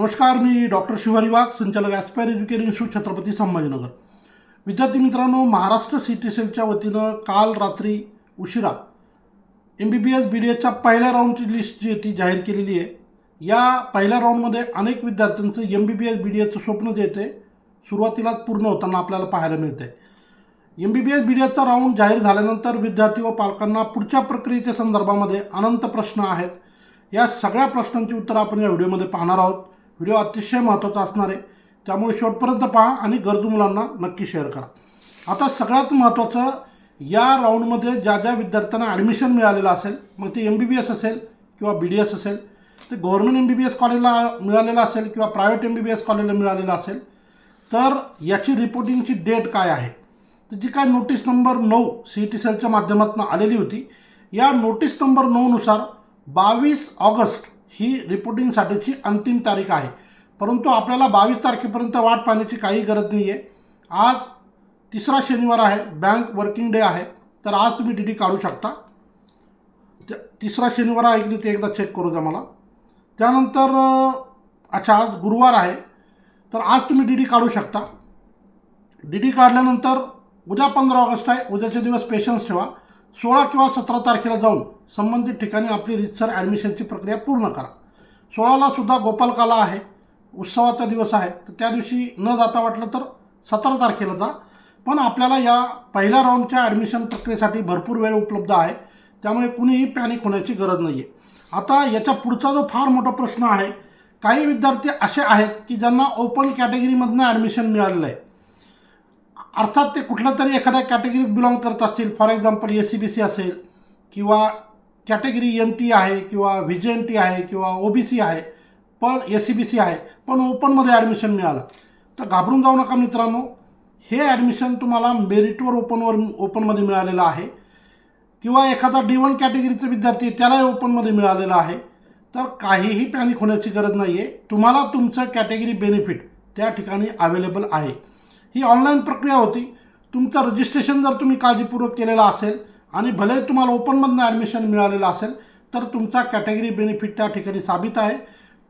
नमस्कार मी डॉक्टर शिवारी वाघ संचालक aspire education institute Chhatrapati Sambhajinagar. विद्यार्थी मित्रांनो महाराष्ट्र सी टी सेलच्या वतीनं काल रात्री उशिरा M B B S B D एसच्या पहिल्या राऊंडची लिस्ट जी आहे ती जाहीर केलेली आहे. या पहिल्या राऊंडमध्ये अनेक विद्यार्थ्यांचं M B B S B D एसचं स्वप्न जे ते सुरुवातीलाच पूर्ण होताना आपल्याला पाहायला मिळते M B B S B D एसचा round जाहीर झाल्यानंतर विद्यार्थी व पालकांना पुढच्या प्रक्रियेच्या संदर्भामध्ये अनंत प्रश्न आहेत. या सगळ्या प्रश्नांची उत्तरं आपण या व्हिडिओमध्ये पाहणार आहोत. व्हिडिओ अतिशय महत्त्वाचा असणार आहे. त्यामुळे शेवटपर्यंत पहा आणि गरजू मुलांना नक्की शेअर करा. आता सगळ्यात महत्त्वाचं या राऊंडमध्ये ज्या ज्या विद्यार्थ्यांना ॲडमिशन मिळालेलं असेल मग ते एम बी बी एस असेल किंवा बी डी एस असेल ते government M B B S कॉलेजला मिळालेलं असेल किंवा private M B B S कॉलेजला मिळालेलं असेल तर याची रिपोर्टिंगची डेट काय आहे? तर जी काय नोटीस नंबर नऊ सी टी सेलच्या माध्यमातून आलेली होती या नोटीस नंबर नऊनुसार बावीस ऑगस्ट ही रिपोर्टिंगसाठीची अंतिम तारीख आहे. परंतु आपल्याला बावीस तारखेपर्यंत वाट पाहण्याची काही गरज नाही आहे आज तिसरा शनिवार आहे बँक वर्किंग डे आहे तर आज तुम्ही डी डी काढू शकता. त- तिसरा शनिवार आहे की ते एकदा चेक करू द्या मला. त्यानंतर अच्छा आज गुरुवार आहे तर आज तुम्ही डी डी काढू शकता. डी डी काढल्यानंतर उद्या पंधरा ऑगस्ट आहे उद्याचे दिवस पेशन्स ठेवा. सोळा किंवा सतरा तारखेला जाऊन संबंधित ठिकाणी आपली रितसर ॲडमिशनची प्रक्रिया पूर्ण करा. सोळाला सुद्धा गोपालकाला आहे उत्सवाचा दिवस आहे तर त्या दिवशी न जाता वाटलं तर सतरा तारखेला जा. पण आपल्याला या पहिल्या राऊंडच्या ॲडमिशन प्रक्रियेसाठी भरपूर वेळ उपलब्ध आहे त्यामुळे कुणीही पॅनिक होण्याची गरज नाही आहे आता याच्या पुढचा जो फार मोठा प्रश्न आहे काही विद्यार्थी असे आहेत की ज्यांना ओपन कॅटेगरीमधनं ॲडमिशन मिळालेलं आहे. अर्थात ते कुठल्या तरी एखाद्या कॅटेगरीत बिलॉंग करत असतील. For example S C B C असेल किंवा कॅटेगरी एन टी आहे किंवा व्ही जे एन टी आहे किंवा ओ बी सी आहे पण एस सी बी सी आहे पण ओपनमध्ये ॲडमिशन मिळालं. तर घाबरून जाऊ नका मित्रांनो. हे ॲडमिशन तुम्हाला मेरिटवर ओपनवर ओपनमध्ये मिळालेलं आहे. किंवा एखादा डी वन कॅटेगरीचा विद्यार्थी त्यालाही ओपनमध्ये मिळालेलं आहे. तर काहीही पॅनिक होण्याची गरज नाही आहे तुम्हाला तुमचं कॅटेगरी बेनिफिट त्या ठिकाणी अवेलेबल आहे. ही ऑनलाईन प्रक्रिया होती. तुमचं रजिस्ट्रेशन जर तुम्ही काळजीपूर्वक केलेलं असेल आणि भले तुम्हाला ओपनमधनं ॲडमिशन मिळालेलं असेल तर तुमचा कॅटेगरी बेनिफिट त्या ठिकाणी साबित आहे.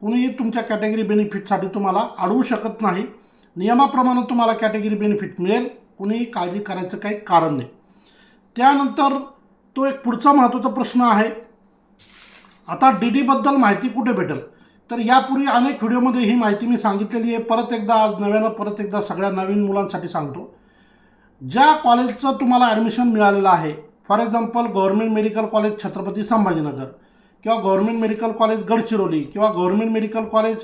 कुणीही तुमच्या कॅटेगरी बेनिफिटसाठी तुम्हाला अडवू शकत नाही. नियमाप्रमाणे तुम्हाला कॅटेगरी बेनिफिट मिळेल. कुणीही काळजी करायचं काही कारण नाही. त्यानंतर तो एक पुढचा महत्त्वाचा प्रश्न आहे. आता डी डीबद्दल माहिती कुठे भेटेल? तर यापूर्वी अनेक व्हिडिओमध्ये ही माहिती मी सांगितलेली आहे. परत एकदा आज नव्यानं परत एकदा सगळ्या नवीन मुलांसाठी सांगतो. ज्या कॉलेजचं तुम्हाला ॲडमिशन मिळालेलं आहे for example government medical college Chhatrapati Sambhajinagar किंवा गव्हर्मेंट मेडिकल कॉलेज गडचिरोली किंवा गव्हर्मेंट मेडिकल कॉलेज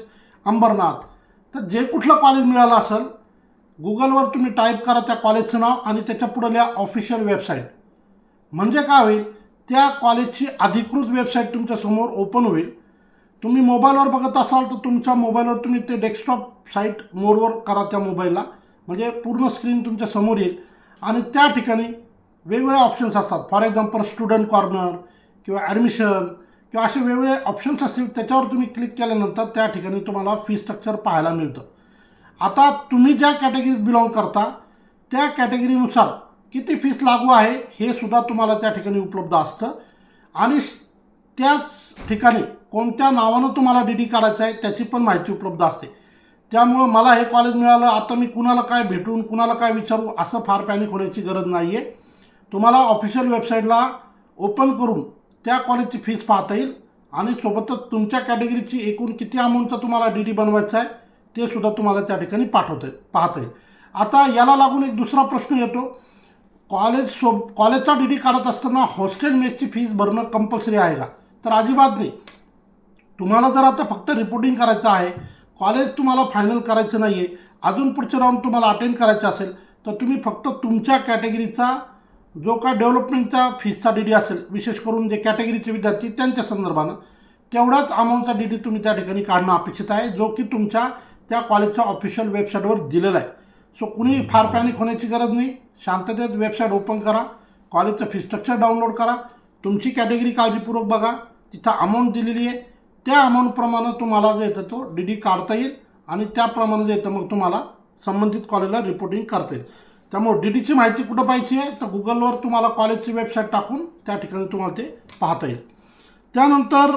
अंबरनाथ तर जे कुठलं कॉलेज मिळालं असेल गुगलवर तुम्ही टाईप करा त्या कॉलेजचं नाव आणि त्याच्या पुढे लिहा ऑफिशियल वेबसाईट म्हणजे काय होईल? त्या कॉलेजची अधिकृत वेबसाईट तुमच्यासमोर ओपन होईल. तुम्ही मोबाईलवर बघत असाल तर तुमच्या मोबाईलवर तुम्ही ते डेस्कटॉप साईट मोडवर करा त्या मोबाईलला. म्हणजे पूर्ण स्क्रीन तुमच्यासमोर येईल. आणि त्या ठिकाणी वेगवेगळे ऑप्शन्स असतात. फॉर एक्झाम्पल स्टुडंट कॉर्नर किंवा ॲडमिशन किंवा असे वेगवेगळे ऑप्शन्स असतील त्याच्यावर तुम्ही क्लिक केल्यानंतर त्या ठिकाणी तुम्हाला फी स्ट्रक्चर पाहायला मिळतं. आता तुम्ही ज्या कॅटेगरीत बिलॉंग करता त्या कॅटेगरीनुसार किती फीस लागू आहे हे सुद्धा तुम्हाला त्या ठिकाणी उपलब्ध असतं. आणि त्याच ठिकाणी कोणत्या नावानं तुम्हाला डी डी काढायचं आहे त्याची पण माहिती उपलब्ध असते. त्यामुळं मला हे कॉलेज मिळालं आता मी कुणाला काय भेटून कुणाला काय विचारू असं फार पॅनिक होण्याची गरज नाही आहे तुम्हाला ऑफिशियल वेबसाईटला ओपन करून त्या कॉलेजची फीस पाहता येईल. आणि सोबतच तुमच्या कॅटेगरीची एकूण किती अमाऊंटचा तुम्हाला डी डी बनवायचा आहे ते सुद्धा तुम्हाला त्या ठिकाणी पाठवता येईल पाहता येईल. आता याला लागून एक दुसरा प्रश्न येतो. कॉलेज सो कॉलेजचा डी डी काढत असताना हॉस्टेल मेसची फीस भरणं कंपल्सरी आहे का? तर अजिबात नाही. तुम्हाला जर आता फक्त रिपोर्टिंग करायचं आहे कॉलेज तुम्हाला फायनल करायचं नाही आहे अजून पुढचं राऊंड तुम्हाला अटेंड करायचं असेल तर तुम्ही फक्त तुमच्या कॅटेगरीचा जो काय डेव्हलपमेंटचा फीसचा डी डी असेल विशेष करून जे कॅटेगरीचे विद्यार्थी त्यांच्या संदर्भानं तेवढाच अमाऊंटचा डी डी तुम्ही त्या ठिकाणी काढणं अपेक्षित आहे जो की तुमच्या त्या कॉलेजच्या ऑफिशियल वेबसाईटवर दिलेला आहे. सो कुणी फार पॅनिक होण्याची गरज नाही. शांततेत वेबसाईट ओपन करा कॉलेजचं फी स्ट्रक्चर डाउनलोड करा तुमची कॅटेगरी काळजीपूर्वक बघा तिथं अमाऊंट दिलेली आहे त्या अमाऊंटप्रमाणे तुम्हाला जे येतं तो डी डी काढता येईल आणि त्याप्रमाणे जे येतं मग तुम्हाला संबंधित कॉलेजला रिपोर्टिंग करता येईल. त्यामुळे डी डीची माहिती कुठं पाहिजे आहे? तर गुगलवर तुम्हाला कॉलेजची वेबसाईट टाकून त्या ठिकाणी तुम्हाला ते पाहता येईल. त्यानंतर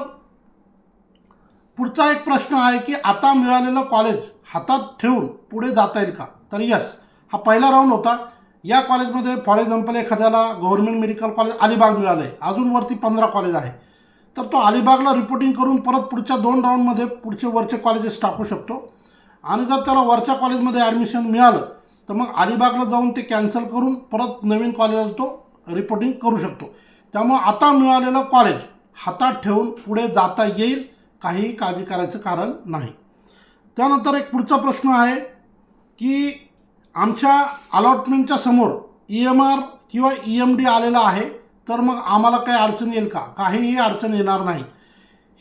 पुढचा एक प्रश्न आहे की आता मिळालेलं कॉलेज हातात ठेवून पुढे जाता येईल का? तर यस हा पहिला राऊंड होता. या कॉलेजमध्ये फॉर एक्झाम्पल एखाद्याला गव्हर्नमेंट मेडिकल कॉलेज अलिबाग मिळालं आहे अजून वरती पंधरा कॉलेज आहे. तर तो अलिबागला रिपोर्टिंग करून परत पुढच्या दोन राऊंडमध्ये पुढचे वरचे कॉलेजेस टाकू शकतो. आणि जर त्याला वरच्या कॉलेजमध्ये ॲडमिशन मिळालं तर मग अलिबागला जाऊन ते कॅन्सल करून परत नवीन कॉलेजला तो रिपोर्टिंग करू शकतो. त्यामुळं आता मिळालेलं कॉलेज हातात ठेवून पुढे जाता येईल काहीही काळजी करायचं कारण नाही. त्यानंतर एक पुढचा प्रश्न आहे की आमच्या अलॉटमेंटच्या समोर ई एम आर किंवा ई एम डी आलेला आहे. तर मग आम्हाला काही अडचण येईल का? काहीही अडचण येणार नाही.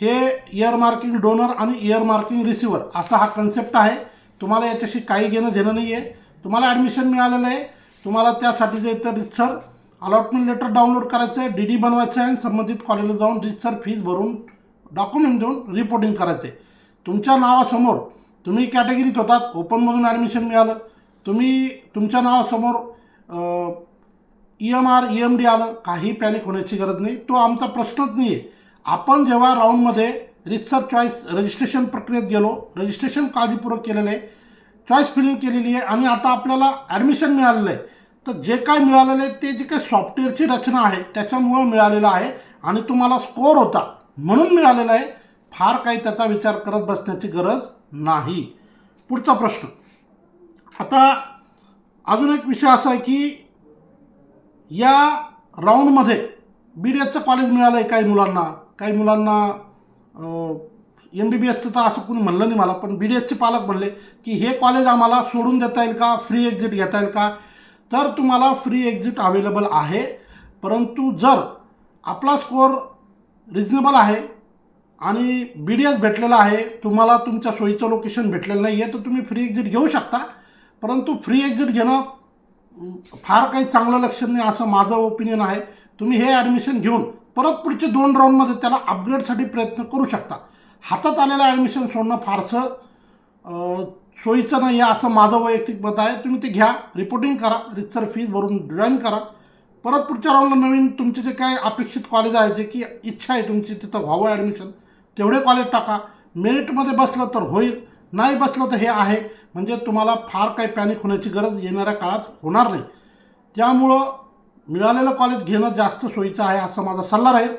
हे इयर मार्किंग डोनर आणि इयर मार्किंग रिसिवर असा हा कन्सेप्ट आहे. तुम्हाला याच्याशी काही घेणं देणं नाही आहे तुम्हाला ॲडमिशन मिळालेलं आहे. तुम्हाला त्यासाठी जे तर रितसर अलॉटमेंट लेटर डाउनलोड करायचं आहे डी डी बनवायचं आहे आणि संबंधित कॉलेजला जाऊन रितसर फीज भरून डॉक्युमेंट देऊन रिपोर्टिंग करायचं आहे तुमच्या नावासमोर तुम्ही कॅटेगरीत होतात. ओपनमधून ॲडमिशन मिळालं. तुम्ही तुमच्या नावासमोर E M R E M D आलं काही पॅनिक होण्याची गरज नाही. तो आमचा प्रश्नच नाही आहे आपण जेव्हा राऊंडमध्ये रितसर चॉईस रजिस्ट्रेशन प्रक्रियेत गेलो रजिस्ट्रेशन काळजीपूर्वक केलेलं आहे चॉईस फिलिंग केलेली आहे आणि आता आपल्याला ॲडमिशन मिळालेलं आहे तर जे काय मिळालेलं आहे ते जे काही सॉफ्टवेअरची रचना आहे त्याच्यामुळं मिळालेलं आहे आणि तुम्हाला स्कोअर होता म्हणून मिळालेला आहे. फार काही त्याचा विचार करत बसण्याची गरज नाही. पुढचा प्रश्न. आता अजून एक विषय असा आहे की या राऊंडमध्ये बी डी एसचं कॉलेज मिळालं आहे काही मुलांना. काही मुलांना एम बी बी एसचं तर असं कोणी म्हणलं नाही मला पण बी डी एसचे पालक म्हणले की हे कॉलेज आम्हाला सोडून देता येईल का? फ्री एक्झिट घेता येईल का? तर तुम्हाला फ्री एक्झिट अवेलेबल आहे. परंतु जर आपला स्कोअर रिजनेबल आहे आणि बी डी एस भेटलेला आहे तुम्हाला तुमच्या सोयीचं लोकेशन भेटलेलं नाही आहे तर तुम्ही फ्री एक्झिट घेऊ शकता. परंतु फ्री एक्झिट घेणं फार काही चांगलं लक्षण नाही असं माझं ओपिनियन आहे. तुम्ही हे ॲडमिशन घेऊन परत पुढचे दोन राऊंडमध्ये त्याला अपग्रेडसाठी प्रयत्न करू शकता. हातात आलेलं ॲडमिशन सोडणं फारसं सोयीचं नाही आहे असं माझं वैयक्तिक मत आहे. तुम्ही ते घ्या रिपोर्टिंग करा रितसर फीज भरून जॉईन करा. परत पुढच्या राऊंडला नवीन तुमचे जे काय अपेक्षित कॉलेज आहे जे की इच्छा आहे तुमची तिथं व्हावं ॲडमिशन तेवढे कॉलेज टाका. मेरिटमध्ये बसलं तर होईल नाही बसलं तर हे आहे. म्हणजे तुम्हाला फार काही पॅनिक होण्याची गरज येणाऱ्या काळात होणार नाही. त्यामुळं मिळालेलं कॉलेज घेणं जास्त सोयीचं आहे असा माझा सल्ला राहील.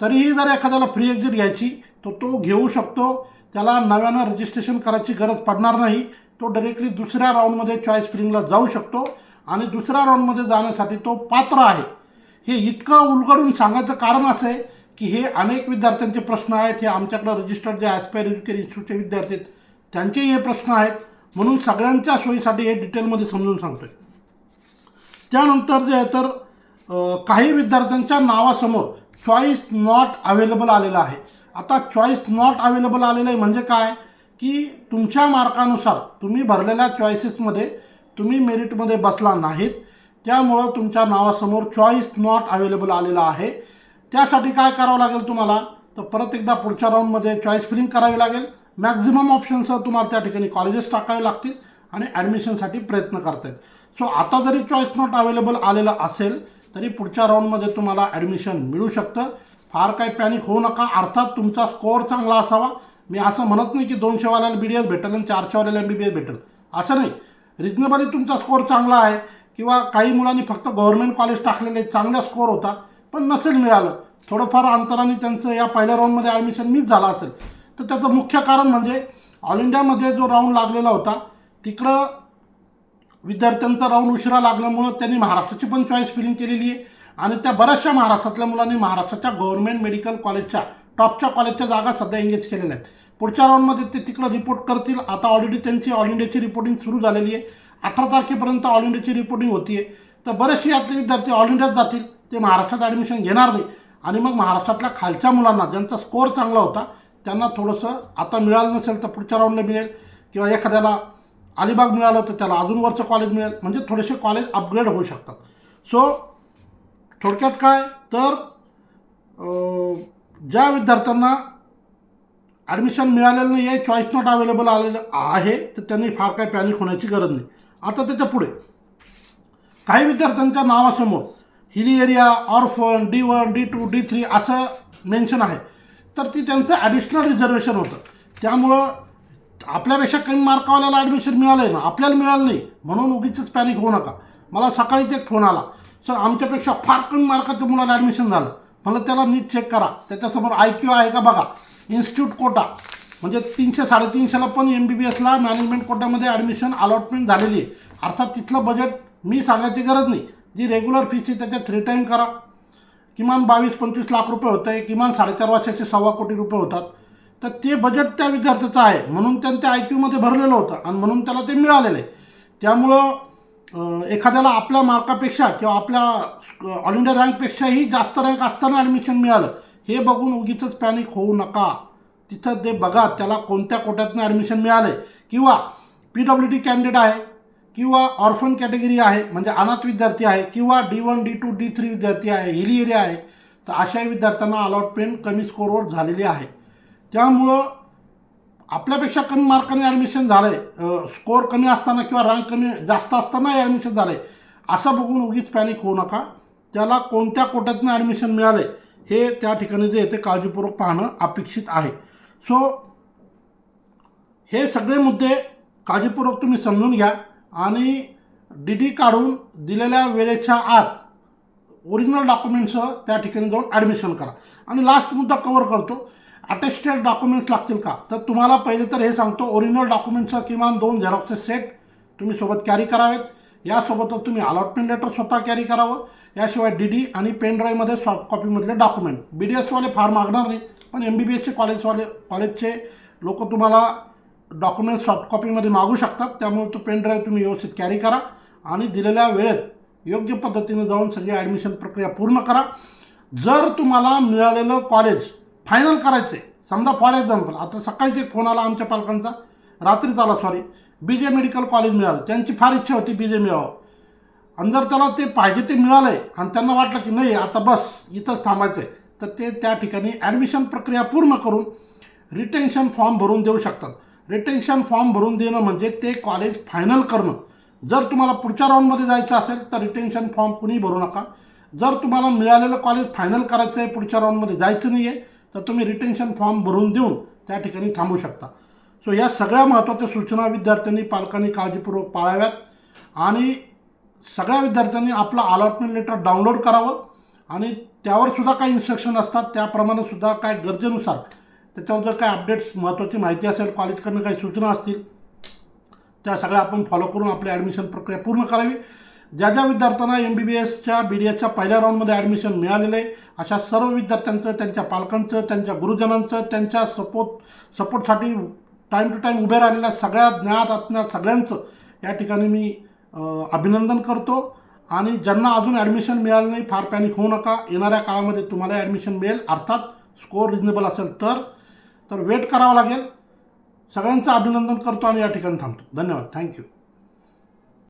तरीही जर एखाद्याला फ्री एक्झिट घ्यायची तर तो घेऊ शकतो. त्याला नव्यानं रजिस्ट्रेशन करायची गरज पडणार नाही. तो डायरेक्टली दुसऱ्या राऊंडमध्ये चॉईस फिलिंगला जाऊ शकतो आणि दुसऱ्या राऊंडमध्ये जाण्यासाठी तो पात्र आहे. हे इतकं उलगडून सांगायचं कारण असं आहे की हे अनेक विद्यार्थ्यांचे प्रश्न आहेत. हे आमच्याकडं रजिस्टर्ड जे ॲस्पायर एज्युकेशन इन्स्टिट्यूटचे विद्यार्थी आहेत त्यांचेही हे प्रश्न आहेत. म्हणून सगळ्यांच्या सोयीसाठी हे डिटेलमध्ये समजून सांगतोय. त्यानंतर जे आहे तर काही विद्यार्थ्यांच्या नावासमोर चॉईस नॉट अवेलेबल आलेलं आहे. आता चॉईस नॉट अवेलेबल आलेलं आहे म्हणजे काय? की तुमच्या मार्कानुसार तुम्ही भरलेल्या चॉईसेसमध्ये तुम्ही मेरिटमध्ये बसला नाहीत. त्यामुळं तुमच्या नावासमोर चॉईस नॉट अवेलेबल आलेला आहे. त्यासाठी काय करावं लागेल तुम्हाला? तर परत एकदा पुढच्या राऊंडमध्ये चॉईस फिलिंग करावी लागेल. मॅक्झिमम ऑप्शनसह तुम्हाला त्या ठिकाणी कॉलेजेस टाकावे लागतील आणि ॲडमिशनसाठी प्रयत्न करता येईल सो आता जरी चॉईस नॉट अवेलेबल आलेलं असेल तरी पुढच्या राऊंडमध्ये तुम्हाला ॲडमिशन मिळू शकतं. फार काही पॅनिक होऊ नका. अर्थात तुमचा स्कोअर चांगला असावा. मी असं म्हणत नाही की दोनशेवाल्याला बी डी एस भेटेल आणि चारशेवाल्याला एम बी बी एस भेटेल. असं नाही. रिजनेबली तुमचा स्कोअर चांगला आहे किंवा काही मुलांनी फक्त गव्हर्नमेंट कॉलेज टाकलेले चांगला स्कोअर होता पण नसेल मिळालं. थोडंफार अंतराने त्यांचं या पहिल्या राऊंडमध्ये ॲडमिशन मिस झालं असेल तर त्याचं मुख्य कारण म्हणजे ऑल इंडियामध्ये जो राऊंड लागलेला होता तिकडं विद्यार्थ्यांचा राऊंड उशिरा लागल्यामुळं त्यांनी महाराष्ट्राची पण चॉईस फिलिंग केलेली आहे. आणि त्या बऱ्याचशा महाराष्ट्रातल्या मुलांनी महाराष्ट्राच्या गव्हर्नमेंट मेडिकल कॉलेजच्या टॉपच्या कॉलेजच्या जागा सध्या एंगेज केलेल्या आहेत. पुढच्या राऊंडमध्ये ते तिकडं रिपोर्ट करतील. आता ऑलरेडी त्यांची ऑल इंडियाची रिपोर्टिंग सुरू झालेली आहे. अठरा तारखेपर्यंत ऑल इंडियाची रिपोर्टिंग होती आहे तर बरेचसे यातले विद्यार्थी ऑल इंडियात जातील. ते महाराष्ट्रात ॲडमिशन घेणार नाही. आणि मग महाराष्ट्रातल्या खालच्या मुलांना ज्यांचा स्कोअर चांगला होता त्यांना थोडंसं आता मिळालं नसेल तर पुढच्या राऊंडला मिळेल. किंवा एखाद्याला अलिबाग मिळालं तर त्याला अजून वरचं कॉलेज मिळेल. म्हणजे थोडेसे कॉलेज अपग्रेड होऊ शकतात. सो थोडक्यात काय? तर ज्या विद्यार्थ्यांना ॲडमिशन मिळालेलं नाही आहे चॉईस नॉट अवेलेबल आलेलं आहे तर त्यांनी फार काही पॅनिक होण्याची गरज नाही. आता त्याच्या पुढे. काही विद्यार्थ्यांच्या नावासमोर hilly area orphan D one D two D three असं मेन्शन आहे. तर ती त्यांचं ॲडिशनल रिझर्वेशन होतं. त्यामुळं आपल्यापेक्षा कमी मार्कावाल्याला ॲडमिशन मिळालं आहे ना आपल्याला मिळालं नाही म्हणून उगीच पॅनिक होऊ नका. मला सकाळीच एक फोन आला. सर आमच्यापेक्षा फार कमी मार्काच्या मुलाला ॲडमिशन झालं. म्हणलं त्याला नीट चेक करा. त्याच्यासमोर आय क्यू आहे का बघा. इन्स्टिट्यूट कोटा म्हणजे तीनशे साडेतीनशेला पण एम बी बी एसला मॅनेजमेंट कोटामध्ये ॲडमिशन अलॉटमेंट झालेली आहे. अर्थात तिथलं बजेट मी सांगायची गरज नाही. जी रेग्युलर फीस आहे त्याच्यात थ्री टाईम करा. किमान बावीस पंचवीस लाख रुपये होते किमान साडेचार वर्षाचे सव्वा कोटी रुपये होतात. तर ते बजेट त्या विद्यार्थ्याचं आहे म्हणून त्यांनी त्या आय क्यूमध्ये भरलेलं होतं आणि म्हणून त्याला ते मिळालेलं आहे. त्यामुळं एखाद्याला आपल्या मार्कापेक्षा किंवा आपल्या ऑल इंडिया रँकपेक्षाही जास्त रँक असताना ॲडमिशन मिळालं. हे बघून उगीच पॅनिक होऊ नका. तिथं ते बघा त्याला कोणत्या कोट्यातनं ॲडमिशन मिळालं आहे किंवा पी डब्ल्यू डी कॅन्डिडेट आहे किंवा ऑर्फन कॅटेगरी आहे म्हणजे अनाथ विद्यार्थी आहे किंवा D one D two D three विद्यार्थी आहे हिली एरिया आहे तर अशाही विद्यार्थ्यांना अलॉटमेंट कमी स्कोरवर झालेली आहे. त्यामुळं आपल्यापेक्षा कमी मार्काने ॲडमिशन झालं आहे स्कोअर कमी असताना किंवा रँक कमी जास्त असताना ॲडमिशन झालं आहे असं बघून उगीच पॅनिक होऊ नका. त्याला कोणत्या कोट्यातनं ॲडमिशन मिळालं आहे हे त्या ठिकाणी जे येते काळजीपूर्वक पाहणं अपेक्षित आहे. सो हे सगळे मुद्दे काळजीपूर्वक तुम्ही समजून घ्या. आणि डी डी काढून दिलेल्या वेळेच्या आत ओरिजिनल डॉक्युमेंटसह त्या ठिकाणी जाऊन ॲडमिशन करा. आणि लास्ट मुद्दा कवर करतो. अटेस्टेड डॉक्युमेंट्स लागतील का? तर तुम्हाला पहिले तर हे सांगतो ओरिजिनल डॉक्युमेंटचं किमान दोन झेरॉक्सचे सेट तुम्ही सोबत कॅरी करावेत. यासोबतच तुम्ही अलॉटमेंट लेटर स्वतः कॅरी करावं. याशिवाय डी डी आणि पेन ड्राईव्हमध्ये सॉफ्ट कॉपीमधले डॉक्युमेंट बी डी एसवाले फार मागणार नाही पण एम बी बी एसचे कॉलेजवाले कॉलेजचे लोक तुम्हाला डॉक्युमेंट सॉफ्ट कॉपीमध्ये मागू शकतात. त्यामुळे तो पेन ड्राईव्ह तुम्ही व्यवस्थित कॅरी करा आणि दिलेल्या वेळेत योग्य पद्धतीने जाऊन सगळी ॲडमिशन प्रक्रिया पूर्ण करा. जर तुम्हाला मिळालेलं कॉलेज फायनल करायचं आहे समजा फॉर एक्झाम्पल आता सकाळीच एक फोन आला आमच्या पालकांचा. रात्रीच आला sorry B J medical college मिळालं. त्यांची फार इच्छा होती बी जे मिळावं. आणि जर त्याला ते पाहिजे ते मिळालं आहे आणि त्यांना वाटलं की नाही आता बस इथंच थांबायचं आहे तर ते त्या ठिकाणी ॲडमिशन प्रक्रिया पूर्ण करून रिटेन्शन फॉर्म भरून देऊ शकतात. रिटेन्शन फॉर्म भरून देणं म्हणजे ते कॉलेज फायनल करणं. जर तुम्हाला पुढच्या राऊंडमध्ये जायचं असेल तर रिटेन्शन फॉर्म कुणी भरू नका. जर तुम्हाला मिळालेलं कॉलेज फायनल करायचं आहे पुढच्या राऊंडमध्ये जायचं नाही आहे तर तुम्ही रिटेन्शन फॉर्म भरून देऊन त्या ठिकाणी थांबू शकता. सो या सगळ्या महत्त्वाच्या सूचना विद्यार्थ्यांनी पालकांनी काळजीपूर्वक पाळाव्यात. आणि सगळ्या विद्यार्थ्यांनी आपलं अलॉटमेंट लेटर डाउनलोड करावं. आणि त्यावर सुद्धा काही इन्स्ट्रक्शन असतात. त्याप्रमाणे सुद्धा काय गरजेनुसार त्याच्यावर जर काय अपडेट्स महत्त्वाची माहिती असेल कॉलेजकडनं काही सूचना असतील त्या सगळ्या आपण फॉलो करून आपली ॲडमिशन प्रक्रिया पूर्ण करावी. ज्या ज्या विद्यार्थ्यांना एम बी बी एसच्या बी डी एसच्या पहिल्या राऊंडमध्ये ॲडमिशन मिळालेलं आहे अशा सर्व विद्यार्थ्यांचं त्यांच्या पालकांचं त्यांच्या गुरुजनांचं त्यांच्या सपोर्ट सपोर्टसाठी टाईम टू टाईम उभे राहिलेल्या सगळ्या ज्ञात आत्म्या सगळ्यांचं या ठिकाणी मी अभिनंदन करतो. आणि ज्यांना अजून ॲडमिशन मिळालं नाही फार पॅनिक होऊ नका. येणाऱ्या काळामध्ये तुम्हाला ॲडमिशन मिळेल. अर्थात स्कोअर रिजनेबल असेल तर तर वेट करावं लागेल. सगळ्यांचं अभिनंदन करतो आणि या ठिकाणी थांबतो. धन्यवाद. थँक्यू